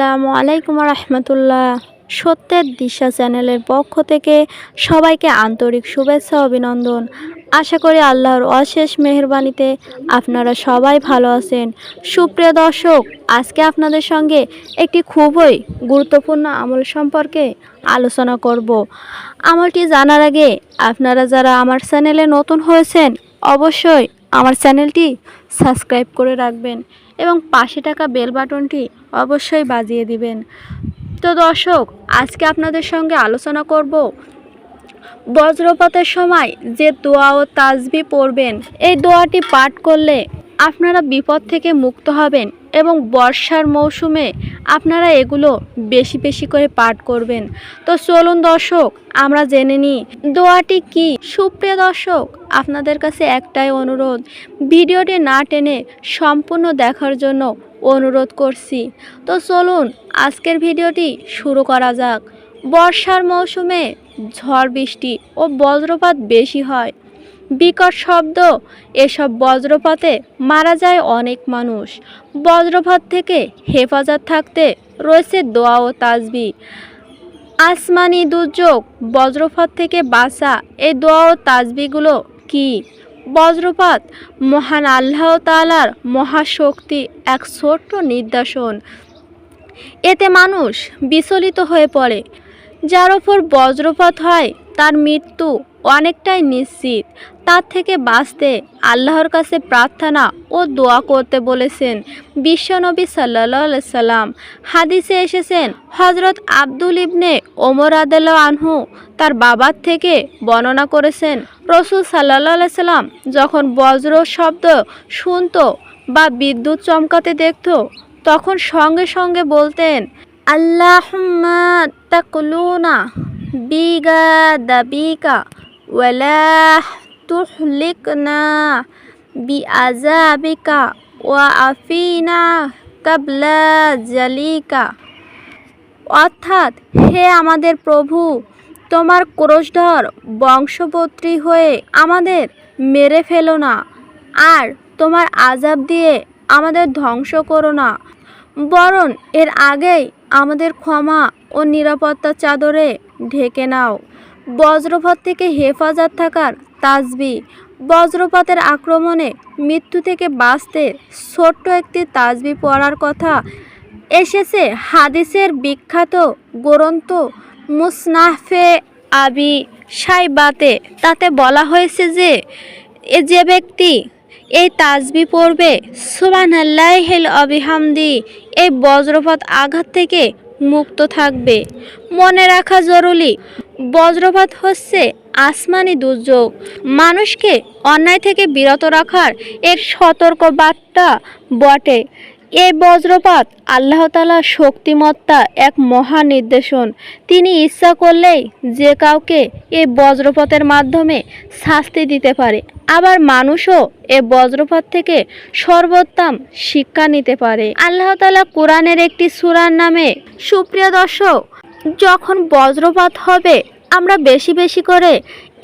আসসালামু আলাইকুম রহমতুল্লাহ সত্যের দিশা চ্যানেলের পক্ষ থেকে সবাইকে আন্তরিক শুভেচ্ছা অভিনন্দন। আশা করি আল্লাহর অশেষ মেহরবানিতে আপনারা সবাই ভালো আছেন। সুপ্রিয় দর্শক, আজকে আপনাদের সঙ্গে একটি খুবই গুরুত্বপূর্ণ আমল সম্পর্কে আলোচনা করব। আমলটি জানার আগে আপনারা যারা আমার চ্যানেলে নতুন হয়েছেন, অবশ্যই আমার চ্যানেলটি সাবস্ক্রাইব করে রাখবেন এবং পাশে টাকা বেল বাটনটি অবশ্যই বাজিয়ে দিবেন। তো দর্শক, আজকে আপনাদের সঙ্গে আলোচনা করব বজ্রপাতের সময় যে দোয়া ও তাজবি পড়বেন, এই দোয়াটি পাঠ করলে আপনারা বিপদ থেকে মুক্ত হবেন এবং বর্ষার মৌসুমে আপনারা এগুলো বেশি বেশি করে পাঠ করবেন। তো চলুন দর্শক, আমরা জেনে নিই, দোয়াটি কি? সুপ্রিয় দর্শক, আপনাদের কাছে একটাই অনুরোধ, ভিডিওটি না টেনে সম্পূর্ণ দেখার জন্য অনুরোধ করছি। তো চলুন, আজকের ভিডিওটি শুরু করা যাক। বর্ষার মৌসুমে ঝড় বৃষ্টি ও বজ্রপাত বেশি হয়। বিকট শব্দ। এসব বজ্রপাতে মারা যায় অনেক মানুষ। বজ্রপাত থেকে হেফাজত থাকতে রয়েছে দোয়া ও তাজবি। আসমানি দুর্যোগ, বজ্রপাত থেকে বাঁচা, এই দোয়া ও তাজবিগুলো কি? বজ্রপাত মহান আল্লাহ তালার মহাশক্তি, এক ছোট্ট নির্দেশন এতে মানুষ বিচলিত হয়ে পড়ে। যার ওপর বজ্রপাত হয়, তার মৃত্যু অনেকটাই নিশ্চিত। তার থেকে বাঁচতে আল্লাহর কাছে প্রার্থনা ও দোয়া করতে বলেছেন বিশ্বনবী সাল্লা সাল্লাম। হাদিসে এসেছেন হজরত আব্দুল ইবনে ওমর আদাল্লা আনহু তার বাবার থেকে বর্ণনা করেছেন, রসুল সাল্লা সাল্লাম যখন বজ্র শব্দ শুনতো বা বিদ্যুৎ চমকাতে দেখতো, তখন সঙ্গে সঙ্গে বলতেন, আল্লাহুম্মা তাকলুনা বিগা দাবিকা। বি আজাবিকা ওয়া আফিনা কাবলা জালিকা অর্থাৎ হে আমাদের প্রভু, তোমার ক্রোশধর বংশপত্রী হয়ে আমাদের মেরে ফেলো না, আর তোমার আজাব দিয়ে আমাদের ধ্বংস করো না। বরং এর আগেই আমাদের ক্ষমা ও নিরাপত্তার চাদরে ঢেকে নাও। বজ্রপাত থেকে হেফাজত থাকার তাজবি। বজ্রপাতের আক্রমণে মৃত্যু থেকে বাঁচতে ছোট্ট একটি তাজবি পড়ার কথা এসেছে হাদিসের বিখ্যাত গ্রন্থ মুসনাফে আবি সাইবাতে। তাতে বলা হয়েছে যে যে ব্যক্তি এই তাজবি পড়বে সুবান আল্লাহিল অবিহামদি, এই বজ্রপাত আঘাত থেকে মুক্ত থাকবে। মনে রাখা জরুরি বজ্রপাত হচ্ছে আসমানি দুর্যোগ। মানুষকে অন্যায় থেকে বিরত রাখার এক সতর্ক বার্তা বটে। এই বজ্রপাত আল্লাহ তালা শক্তিমত্তা এক মহা নির্দেশন। তিনি ইচ্ছা করলেই যে কাউকে এই বজ্রপাতের মাধ্যমে শাস্তি দিতে পারে। আবার মানুষও এ বজ্রপাত থেকে সর্বোত্তম শিক্ষা নিতে পারে। আল্লাহ তালা কোরআনের একটি সুরার নামে সুপ্রিয় দর্শক যখন বজ্রপাত হবে, আমরা বেশি বেশি করে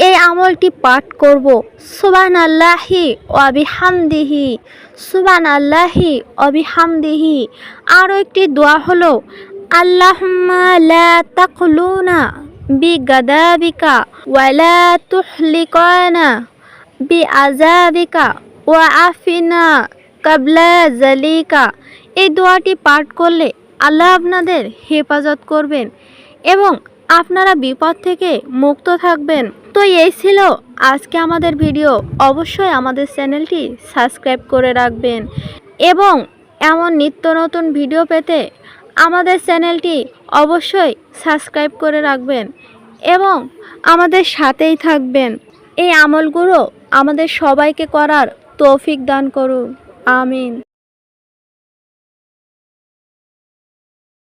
এই আমলটি পাঠ করব। সুবান আল্লাহি অবিহামদিহি সুবান আল্লাহি অবিহামদিহি আরও একটি দোয়া হলো, আল্লাহুম্মা লা তাকলুনা বিগাদাবিকা ওয়ালা তুহলিকানা বি আজাবিকা ওয়া আফিনা কাবলা জালিকা। এই দোয়াটি পাঠ করলে আল্লাহ আপনাদের হেফাজত করবেন এবং আপনারা বিপদ থেকে মুক্ত থাকবেন। তো এই ছিল আজকে আমাদের ভিডিও। অবশ্যই আমাদের চ্যানেলটি সাবস্ক্রাইব করে রাখবেন এবং এমন নিত্য নতুন ভিডিও পেতে আমাদের চ্যানেলটি অবশ্যই সাবস্ক্রাইব করে রাখবেন এবং আমাদের সাথেই থাকবেন। এই আমলগুলো আমাদের সবাইকে করার তৌফিক দান করুন। আমিন।